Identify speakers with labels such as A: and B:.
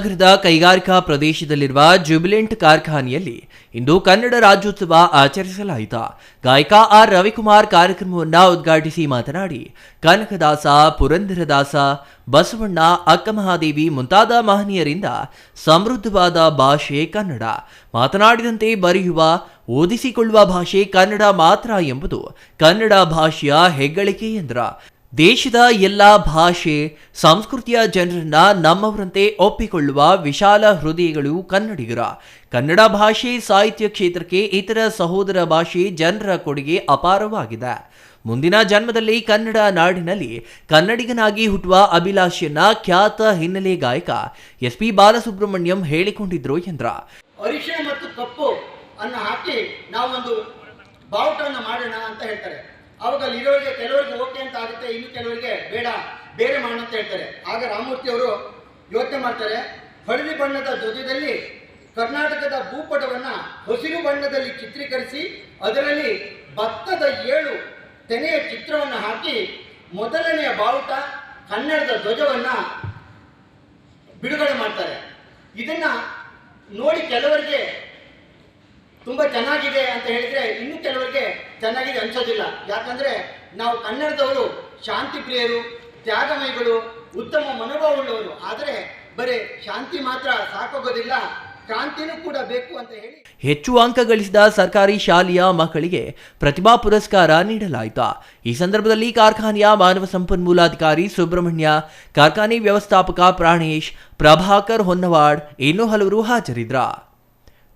A: ನಗರದ ಕೈಗಾರಿಕಾ ಪ್ರದೇಶದಲ್ಲಿರುವ ಜುಬಿಲೆಂಟ್ ಕಾರ್ಖಾನೆಯಲ್ಲಿ ಇಂದು ಕನ್ನಡ ರಾಜ್ಯೋತ್ಸವ ಆಚರಿಸಲಾಯಿತು. ಗಾಯಕ ಆರ್ ರವಿಕುಮಾರ್ ಕಾರ್ಯಕ್ರಮವನ್ನು ಉದ್ಘಾಟಿಸಿ ಮಾತನಾಡಿ, ಕನಕದಾಸ, ಪುರಂದರದಾಸ, ಬಸವಣ್ಣ, ಅಕ್ಕಮಹಾದೇವಿ ಮುಂತಾದ ಮಹನೀಯರಿಂದ ಸಮೃದ್ಧವಾದ ಭಾಷೆ ಕನ್ನಡ. ಮಾತನಾಡಿದಂತೆ ಬರೆಯುವ, ಓದಿಸಿಕೊಳ್ಳುವ ಭಾಷೆ ಕನ್ನಡ ಮಾತ್ರ ಎಂಬುದು ಕನ್ನಡ ಭಾಷೆಯ ಹೆಗ್ಗಳಿಕೆ ಎಂದ್ರ. ದೇಶದ ಎಲ್ಲ ಭಾಷೆ, ಸಂಸ್ಕೃತಿಯ ಜನರನ್ನ ನಮ್ಮವರಂತೆ ಒಪ್ಪಿಕೊಳ್ಳುವ ವಿಶಾಲ ಹೃದಯಗಳು ಕನ್ನಡಿಗರ. ಕನ್ನಡ ಭಾಷೆ ಸಾಹಿತ್ಯ ಕ್ಷೇತ್ರಕ್ಕೆ ಇತರ ಸಹೋದರ ಭಾಷೆ ಜನರ ಕೊಡುಗೆ ಅಪಾರವಾಗಿದೆ. ಮುಂದಿನ ಜನ್ಮದಲ್ಲಿ ಕನ್ನಡ ನಾಡಿನಲ್ಲಿ ಕನ್ನಡಿಗನಾಗಿ ಹುಟ್ಟುವ ಅಭಿಲಾಷೆಯನ್ನ ಖ್ಯಾತ ಹಿನ್ನೆಲೆ ಗಾಯಕ ಎಸ್ ಪಿ ಬಾಲಸುಬ್ರಹ್ಮಣ್ಯಂ ಹೇಳಿಕೊಂಡಿದ್ರು ಎಂದ್ರ
B: ಮತ್ತು ಕಪ್ಪು ಅನ್ನು ಹಾಕಿ ನಾವೊಂದು ಬಾವುಟವನ್ನು ಮಾಡೋಣ ಅಂತ ಹೇಳ್ತಾರೆ. ಅವಾಗ ಅಲ್ಲಿರೋರಿಗೆ ಕೆಲವರಿಗೆ ಓಕೆ ಅಂತ ಆಗುತ್ತೆ, ಇನ್ನು ಕೆಲವರಿಗೆ ಬೇಡ, ಬೇರೆ ಮಾಡು ಅಂತ ಹೇಳ್ತಾರೆ. ಆಗ ರಾಮಮೂರ್ತಿ ಅವರು ಯೋಚನೆ ಮಾಡ್ತಾರೆ, ಹಳದಿ ಬಣ್ಣದ ಧ್ವಜದಲ್ಲಿ ಕರ್ನಾಟಕದ ಭೂಪಟವನ್ನು ಹಸಿರು ಬಣ್ಣದಲ್ಲಿ ಚಿತ್ರೀಕರಿಸಿ, ಅದರಲ್ಲಿ ಭತ್ತದ ಏಳು ತೆನೆಯ ಚಿತ್ರವನ್ನು ಹಾಕಿ, ಮೊದಲನೆಯ ಬಾವುಟ ಕನ್ನಡದ ಧ್ವಜವನ್ನು ಬಿಡುಗಡೆ ಮಾಡ್ತಾರೆ. ಇದನ್ನ ನೋಡಿ ಕೆಲವರಿಗೆ ತುಂಬ ಚೆನ್ನಾಗಿದೆ ಅಂತ ಹೇಳಿದ್ರೆ ಇನ್ನೂ ಕೆಲವರಿಗೆ ಚೆನ್ನಾಗಿದೆ ಅನ್ಸೋದಿಲ್ಲ. ಯಾಕಂದ್ರೆ ನಾವು ಕನ್ನಡದವರು ಶಾಂತಿ ಪ್ರಿಯರು ತ್ಯಾಗಮಯಗಳು ಉತ್ತಮ ಮನೋಭಾವವುಳ್ಳವರು ಆದರೆ ಬರೀ ಶಾಂತಿ ಮಾತ್ರ ಸಾಕೋಗೋದಿಲ್ಲ. ಕ್ರಾಂತಿನೂ ಕೂಡ ಬೇಕು ಅಂತ ಹೇಳಿ.
A: ಹೆಚ್ಚು ಅಂಕ ಗಳಿಸಿದ ಸರ್ಕಾರಿ ಶಾಲೆಯ ಮಕ್ಕಳಿಗೆ ಪ್ರತಿಭಾ ಪುರಸ್ಕಾರ ನೀಡಲಾಯಿತು. ಈ ಸಂದರ್ಭದಲ್ಲಿ ಕಾರ್ಖಾನೆಯ ಮಾನವ ಸಂಪನ್ಮೂಲಾಧಿಕಾರಿ ಸುಬ್ರಹ್ಮಣ್ಯ, ಕಾರ್ಖಾನೆ ವ್ಯವಸ್ಥಾಪಕ ಪ್ರಾಣೇಶ್, ಪ್ರಭಾಕರ್ ಹೊನ್ನವಾಡ್ ಇನ್ನೂ ಹಲವರು ಹಾಜರಿದ್ರ